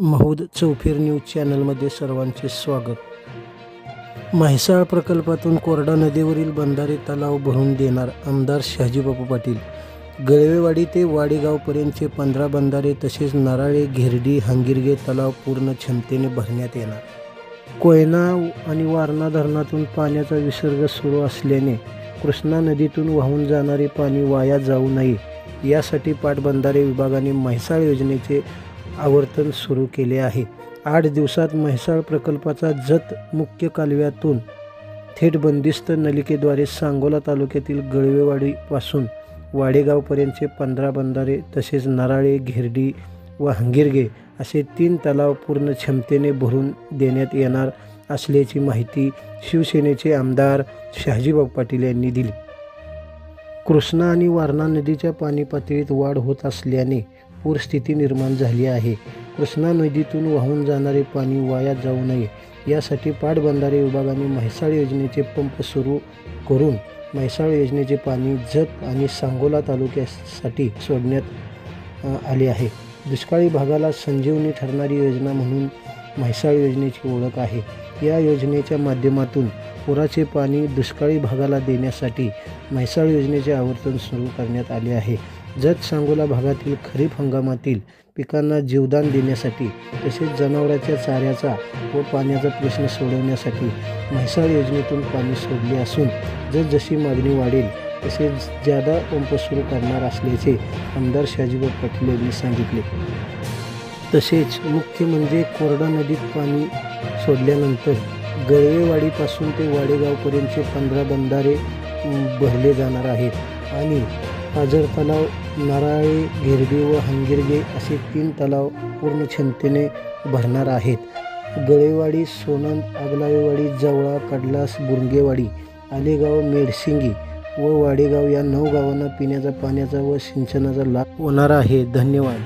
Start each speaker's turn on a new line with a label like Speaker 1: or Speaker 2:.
Speaker 1: महूद चौफेर न्यूज चॅनलमध्ये सर्वांचे स्वागत. म्हैसाळ प्रकल्पातून कोरडा नदीवरील बंधारे तलाव भरून देणार आमदार शहाजीबापू पाटील. गळवेवाडी ते वाडेगावपर्यंतचे पंधरा बंधारे तसेच नराळे घेरडी हांगिरगे तलाव पूर्ण क्षमतेने भरण्यात येणार. कोयना आणि वारणा धरणातून पाण्याचा विसर्ग सुरू असल्याने कृष्णा नदीतून वाहून जाणारे पाणी वाया जाऊ नये. यासाठी पाटबंधारे विभागाने म्हैसाळ योजनेचे आवर्तन सुरू केले आहे. आठ दिवसात म्हैसाळ प्रकल्पाचा जत मुख्य कालव्यातून थेट बंदिस्त नलिकेद्वारे सांगोला तालुक्यातील गळवेवाडीपासून वाडेगावपर्यंतचे पंधरा बंधारे तसेच नराळे घेरडी व हंगिरगे असे तीन तलाव पूर्ण क्षमतेने भरून देण्यात येणार असल्याची माहिती शिवसेनेचे आमदार शहाजीबाब पाटील यांनी दिली. कृष्णा आणि वारणा नदीच्या पाणी पातळीत वाढ होत असल्याने पूरस्थिती निर्माण झाली आहे. कृष्णा नदीतून वाहून जाणारे पाणी वाया जाऊ नये. यासाठी पाटबंधारे विभागाने म्हैसाळ योजनेचे पंप सुरू करून म्हैसाळ योजनेचे पाणी जत आणि सांगोला तालुक्यासाठी सोडण्यात आले आहे. दुष्काळी भागाला संजीवनी ठरणारी योजना म्हणून म्हैसाळ योजनेची ओळख आहे. या योजनेच्या माध्यमातून पुराचे पाणी दुष्काळी भागाला देण्यासाठी म्हैसाळ योजनेचे आवर्तन सुरू करण्यात आले आहे. जत सांगोला भागातील खरीप हंगामातील पिकांना जीवदान देण्यासाठी तसेच जनावरांच्या चाऱ्याचा व पाण्याचा प्रश्न सोडवण्यासाठी म्हैसाळ योजनेतून पाणी सोडले असून जसजशी मागणी वाढेल तसेच जादा पंप सुरू करणार असल्याचे आमदार शहाजीबाब पाटील यांनी सांगितले. तसेच मुख्य म्हणजे कोरडा नदीत पाणी सोडल्यानंतर गळवेवाडीपासून ते वाडेगावपर्यंतचे पंधरा बंधारे भरले जाणार आहेत आणि पाझर तलाव नाराळे गिरबी व हंगिरगे असे तीन तलाव पूर्ण क्षमतेने भरणार आहेत. गळेवाडी सोनंद आगलावेवाडी जवळा कडलास बुरंगेवाडी आलेगाव मेडसिंगी व वाडेगाव या नऊ गावांना पिण्याचा पाण्याचा व सिंचनाचा लाभ होणार आहे. धन्यवाद.